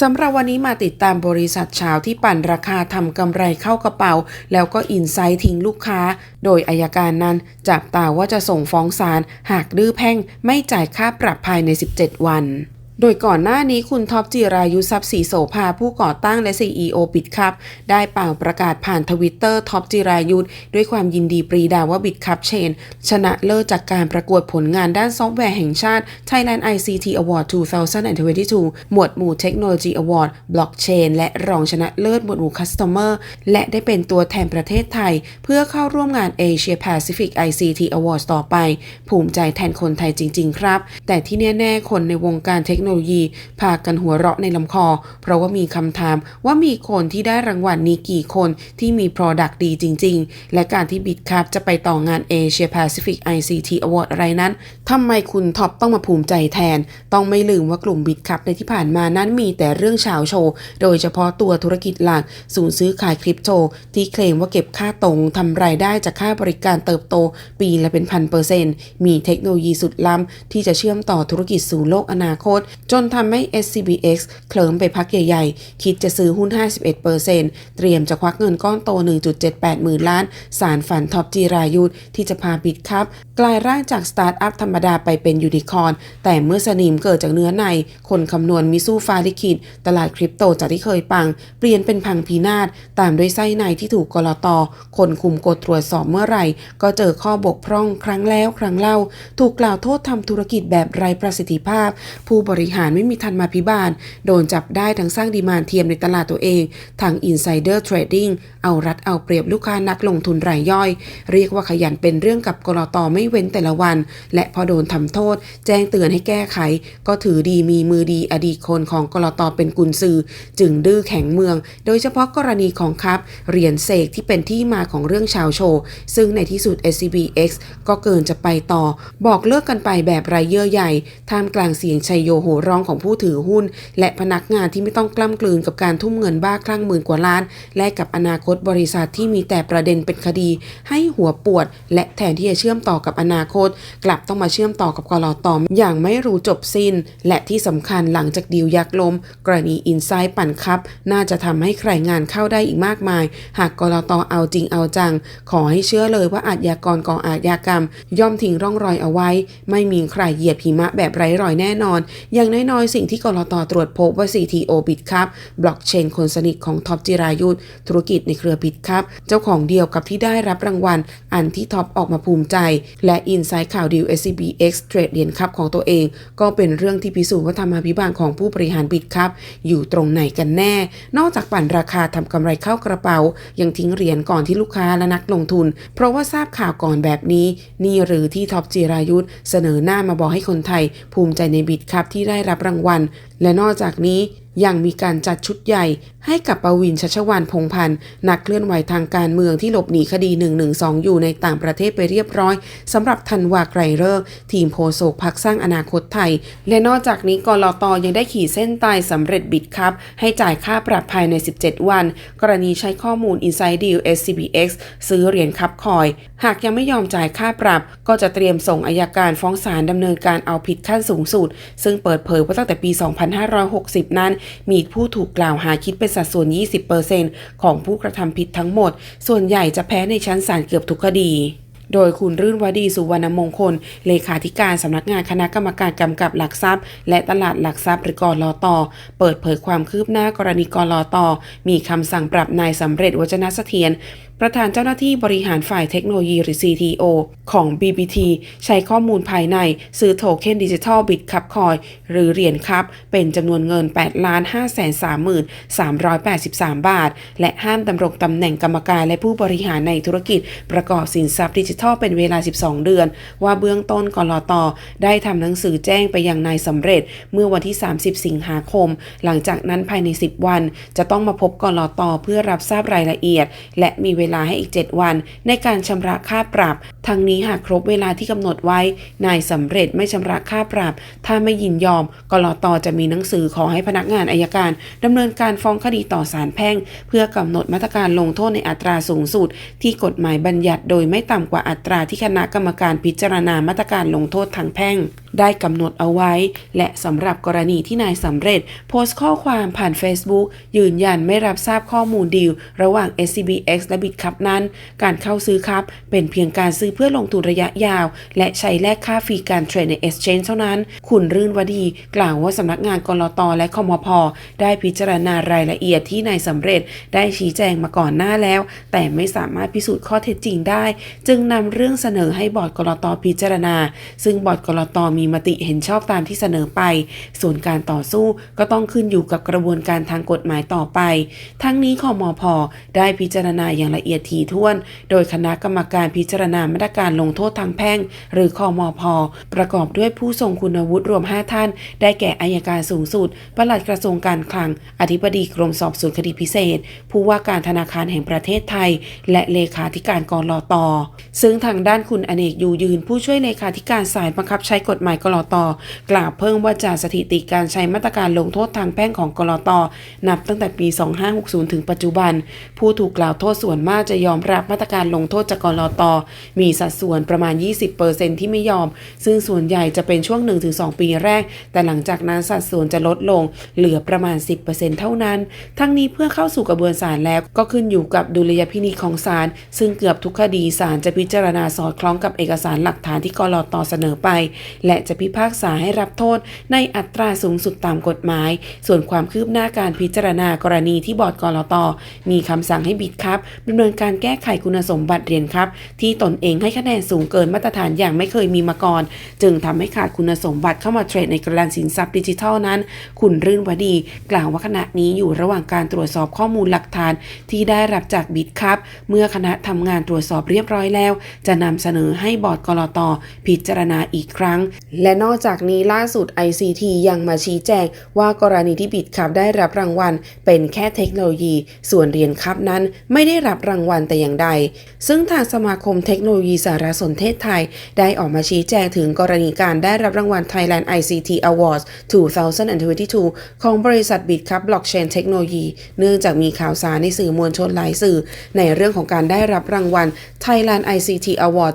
สำหรับวันนี้มาติดตามบริษัทเช้าที่ปั่นราคาทำกำไรเข้ากระเป๋า แล้วก็อินไซต์ทิ้งลูกค้า โดยอายการนั้นจับตาว่าจะส่งฟ้องศาลหากดื้อแพ่งไม่จ่ายค่าปรับภายใน 17 วัน โดยก่อนหน้านี้คุณท็อปจิรายุทรัพย์ศรีโสภาผู้ก่อตั้งและ CEO บิดครับ ได้เป่าประกาศผ่านทวิตเตอร์ท็อปจิรายุทธด้วยความยินดีปรีดาว่าบิดครับเชน ชนะเลิศจากการประกวดผลงานด้านซอฟต์แวร์แห่งชาติ Thailand ICT Award 2022 หมวดหมู่เทคโนโลยี Award Blockchain และรองชนะเลิศหมวดหมู่ Customer และได้เป็นตัวแทนประเทศไทย เพื่อเข้าร่วมงาน Asia Pacific ICT Awards ต่อไป ภูมิใจแทนคนไทยจริง ๆ ครับ แต่ที่แน่ ๆ คนในวงการเทคโนโลยี พากันหัวเราะในลำคอ เพราะว่ามีคำถามว่ามีคนที่ได้รางวัลนี้กี่คนที่มี Product ดีจริง ๆ และการที่บิดครับจะไปต่องาน Asia Pacific ICT Award อะไรนั้นทำไมคุณท็อปต้องมาภูมิใจแทน ต้องไม่ลืมว่ากลุ่มบิดครับในที่ผ่านมานั้นมีแต่เรื่องชาวโชว์ โดยเฉพาะตัวธุรกิจหลักศูนย์ซื้อขายคริปโตที่เคลมว่าเก็บค่าตรงทำรายได้จากค่าบริการเติบโต ปีละเป็นพันเปอร์เซ็นต์มีเทคโนโลยีสุดล้ำที่จะเชื่อมต่อธุรกิจสู่โลกอนาคตจนทำให้ SCBX เคลิ้มไปพักใหญ่ๆ คิดจะซื้อหุ้น 51%เตรียมจะควักเงินก้อนโต 1.78 หมื่นล้าน สารฝันท็อปจีรายุทธที่จะพาบิดครับ กลายร่างจากสตาร์ทอัพธรรมดาไปเป็นยูนิคอร์นแต่เมื่อสนิมเกิดจากเนื้อใน คนคำนวณมิสู้ฟาลิขิตตลาดคริปโตจากที่เคยปัง เปลี่ยนเป็นพังพีนาศตามด้วยไส้ในที่ถูกกรตคนคุมกดตรวจสอบเมื่อไหร่ ก็เจอข้อบกพร่องครั้งแล้วครั้งเล่า ถูกกล่าวโทษทำธุรกิจแบบไร้ประสิทธิภาพ ผู้บริหารไม่มีทันมาพิบาล โดนจับได้ทั้งสร้างดีมานเทียมในตลาดตัวเองทาง Insider Trading เอารัดเอาเปรียบลูกค้านักลงทุนรายย่อย เรียกว่าขยันเป็นเรื่องกับกรอตไม่เว้นแต่ละวัน และพอโดนทำโทษ แจ้งเตือนให้แก้ไข ก็ถือดีมีมือดีอดีตคนของกรอตเป็นกุญซือ จึงดื้อแข็งเมือง โดยเฉพาะกรณีของครับเหรียญเสกที่เป็นที่มาของเรื่องชาวโชว์ซึ่งในที่สุด SCBX ก็เกินจะไปต่อ บอกเลิกกันไปแบบไรเยื่อใหญ่ท่ามกลางเสียงชัยโยโหร้องของผู้ถือหุ้น และพนักงานที่ไม่ต้องกล้ำกลืนกับการทุ่มเงินบ้าคลั่งหมื่นกว่าล้าน และกับอนาคตบริษัทที่มีแต่ประเด็นเป็นคดี ให้หัวปวด และแทนที่จะเชื่อมต่อกับอนาคต กลับต้องมาเชื่อมต่อกับกรอตอมอย่างไม่รู้จบสิ้น และที่สำคัญหลังจากดีลยักษ์ล้ม กรณีอินไซด์ปั่นครับ น่าจะทำให้ใครงานเข้าได้อีกมากมาย หากกรอตเอาจริงเอาจัง ขอให้เชื่อเลยว่าอาชญากรก่ออาชญากรรม ย่อมทิ้งร่องรอยเอาไว้ ไม่มีใครเหยียบหิมะแบบไร้รอยแน่นอนอย่างน้อยๆ สิ่งที่กรตตรวจพบว่า CTO บิตครับบล็อกเชนคนสนิทของท็อปจิรายุทธธุรกิจในเครือบิตครับเจ้าของเดียวกับที่ได้รับรางวัล อันที่ท็อปออกมาภูมิใจ และอินไซต์ข่าวดีล SCBX เทรดเหรียญครับของตัวเอง ก็เป็นเรื่องที่พิสูจน์ว่าธรรมาภิบาลของผู้บริหารบิตครับอยู่ตรงไหนกันแน่ นอกจากปั่นราคาทำกำไรเข้ากระเป๋า ยังทิ้งเหรียญก่อนที่ลูกค้าและนักลงทุน เพราะว่าทราบข่าวก่อนแบบนี้ นี่หรือที่ท็อปจิรายุทธเสนอหน้ามาบอกให้คนไทย ภูมิใจในบิตครับที่ได้ได้รับรางวัล และนอกจากนี้ ยังมีการจัดชุดใหญ่ ให้กับปวินชัชวานพงพันธ์นักเคลื่อนไหวทางการเมืองที่หลบหนีคดี 112 อยู่ในต่างประเทศไปเรียบร้อยสำหรับธันวาไกรเลิกทีมโพโซกพักสร้างอนาคตไทย และนอกจากนี้กรตยังได้ขีดเส้นตายสำเร็จบิดครับ ให้จ่ายค่าปรับภายใน 17 วัน กรณีใช้ข้อมูล Inside Deal SCBX ซื้อเหรียญคับคอย หากยังไม่ยอมจ่ายค่าปรับ ก็จะเตรียมส่งอายการฟ้องศาลดำเนินการเอาผิดขั้นสูงสุด ซึ่งเปิดเผยว่าตั้งแต่ปี 2560 นั้นมีผู้ถูกกล่าวหาคิดเป็นสัดส่วน 20%ของผู้กระทำผิดทั้งหมด ส่วนใหญ่จะแพ้ในชั้นศาลเกือบทุกคดี โดยคุณรื่นวดีสุวรรณมงคล เลขาธิการสำนักงานคณะกรรมการกำกับหลักทรัพย์ และตลาดหลักทรัพย์หรือกรลตเปิดเผยความคืบหน้ากรณีกรลตอมีคำสั่งปรับนายสำเร็จวัจนะเสถียรประธานเจ้าหน้าที่บริหารฝ่ายเทคโนโลยีหรือ CTO ของ BBT ใช้ข้อมูลภายในซื้อโทเค็นดิจิทัลบิตคับคอยหรือเหรียญครับ เป็นจำนวนเงิน8 5 3 3 8 3 บาท และห้ามดำรงตำแหน่งกรรมการและผู้บริหารในธุรกิจประกอบสินทรัพย์ดิจิทัลเป็นเวลา 12 เดือน ว่าเบื้องต้นกรอตได้ทำหนังสือแจ้งไปยังนายสำเร็จ เมื่อวันที่ 30 สิงหาคม หลังจากนั้นภายใน 10 วัน จะต้องมาพบกรอตเพื่อรับทราบรายละเอียด และมีเวลาให้อีก 7 วัน ในการชำระค่าปรับ ทั้งนี้หากครบเวลาที่กำหนดไว้ นายสำเร็จไม่ชำระค่าปรับ ถ้าไม่ยินยอมกรตจะมีหนังสือขอให้พนักงานอายการดำเนินการฟ้องคดีต่อศาลแพ่ง เพื่อกำหนดมาตรการลงโทษในอัตราสูงสุด ที่กฎหมายบัญญัติโดยไม่ต่ำกว่าอัตราที่คณะกรรมการพิจารณามาตรการลงโทษทางแพ่ง ได้กำหนดเอาไว้ และสำหรับกรณีที่นายสำเร็จ โพสต์ข้อความผ่าน Facebook ยืนยันไม่รับทราบข้อมูลดีล ระหว่าง SCBX และ BitCup นั้น การเข้าซื้อครับ เป็นเพียงการซื้อเพื่อลงทุนระยะยาว และใช้แลกค่าฟรีการเทรดใน Exchange เท่านั้น คุณรื่นวดี กล่าวว่าสำนักงานกรตและคมพได้พิจารณารายละเอียดที่นายสำเร็จได้ชี้แจงมาก่อนหน้าแล้ว แต่ไม่สามารถพิสูจน์ข้อเท็จจริงได้ จึงนำเรื่องเสนอให้บอร์ดกรตพิจารณา ซึ่งบอร์ดกรตมีมติเห็นชอบตามที่เสนอไป ส่วนการต่อสู้ก็ต้องขึ้นอยู่กับกระบวนการทางกฎหมายต่อไป ทั้งนี้คมพได้พิจารณาอย่างละเอียดถี่ถ้วน โดยคณะกรรมการพิจารณามาตรการลงโทษทางแพ่ง หรือคมพประกอบด้วยผู้ทรงคุณวุฒิรวม 5 ท่าน ได้แก่อายการสูงสุดปลัดกระทรวงการคลัง อธิบดีกรมสอบสวนคดีพิเศษ ผู้ว่าการธนาคารแห่งประเทศไทย และเลขาธิการกรตซึ่งทางด้านคุณอเนกอยู่ยืนผู้ช่วยเลขาธิการสายบังคับใช้กฎหมายกรตกล่าวเพิ่มว่าจากสถิติการใช้มาตรการลงโทษทางแพ่งของกรอตนับตั้งแต่ปี 2560 ถึงปัจจุบัน ผู้ถูกกล่าวโทษส่วนมากจะยอมรับมาตรการลงโทษจากกรอตมีสัดส่วนประมาณ 20%ที่ไม่ยอม ซึ่งส่วนใหญ่จะเป็นช่วง 1-2 ปีแรก แต่หลังจากนั้นสัดส่วนจะลดลง เหลือประมาณ 10%เท่านั้น ทั้งนี้เพื่อเข้าสู่กระบวนศาลแล้วก็ขึ้นอยู่กับดุลยพินิจของศาลซึ่งเกือบทุกคดีศาลจะพิจารณาสอดคล้องกับเอกสารหลักฐานที่กรอตเสนอไป และจะพิพากษาให้รับโทษในอัตราสูงสุดตามกฎหมาย ส่วนความคืบหน้าการพิจารณากรณีที่บอร์ดกรตมีคำสั่งให้บิดครับดำเนินการแก้ไขคุณสมบัติเรียญครับ ที่ตนเองให้คะแนนสูงเกินมาตรฐานอย่างไม่เคยมีมาก่อน จึงทำให้ขาดคุณสมบัติเข้ามาเทรดในกระดานสินทรัพย์ดิจิทัลนั้น คุณรื่นวดี กล่าวว่าขณะนี้อยู่ระหว่างการตรวจสอบข้อมูลหลักฐานที่ได้รับจากบิดครับเมื่อคณะทำงานตรวจสอบเรียบร้อยแล้ว จะนำเสนอให้บอร์ดกรตพิจารณาอีกครั้งและนอกจากนี้ล่าสุด ICT ยังมาชี้แจงว่ากรณีที่บิดครับได้รับรางวัล เป็นแค่เทคโนโลยี ส่วนเรียญครับนั้นไม่ได้รับรางวัลแต่อย่างใด ซึ่งทางสมาคมเทคโนโลยีสารสนเทศไทย ได้ออกมาชี้แจงถึงกรณีการได้รับรางวัล Thailand ICT Awards 2022 ของบริษัทบิตครับบล็อกเชนเทคโนโลยี เนื่องจากมีข่าวสารในสื่อมวลชนหลายสื่อ ในเรื่องของการได้รับรางวัล Thailand ICT Award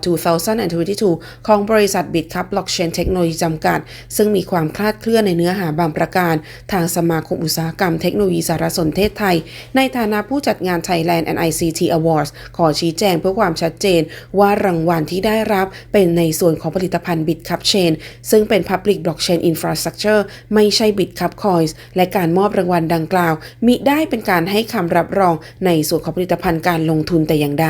2022 ของบริษัทบิตครับบล็อกเชนเทคโนโลยีจำกัด ซึ่งมีความคลาดเคลื่อนในเนื้อหาบางประการ ทางสมาคมอุตสาหกรรมเทคโนโลยีสารสนเทศไทย ในฐานะผู้จัดงาน Thailand and ICT Awards ขอชี้แจงเพื่อความชัดเจน ว่ารางวัลที่ได้รับเป็นในส่วนของผลิตภัณฑ์ BitCup Chain ซึ่งเป็น Public Blockchain Infrastructure ไม่ใช่ BitCup Coins และการมอบรางวัลดังกล่าวมิได้เป็นการให้คำรับรองในส่วนของผลิตภัณฑ์การลงทุนแต่อย่างใด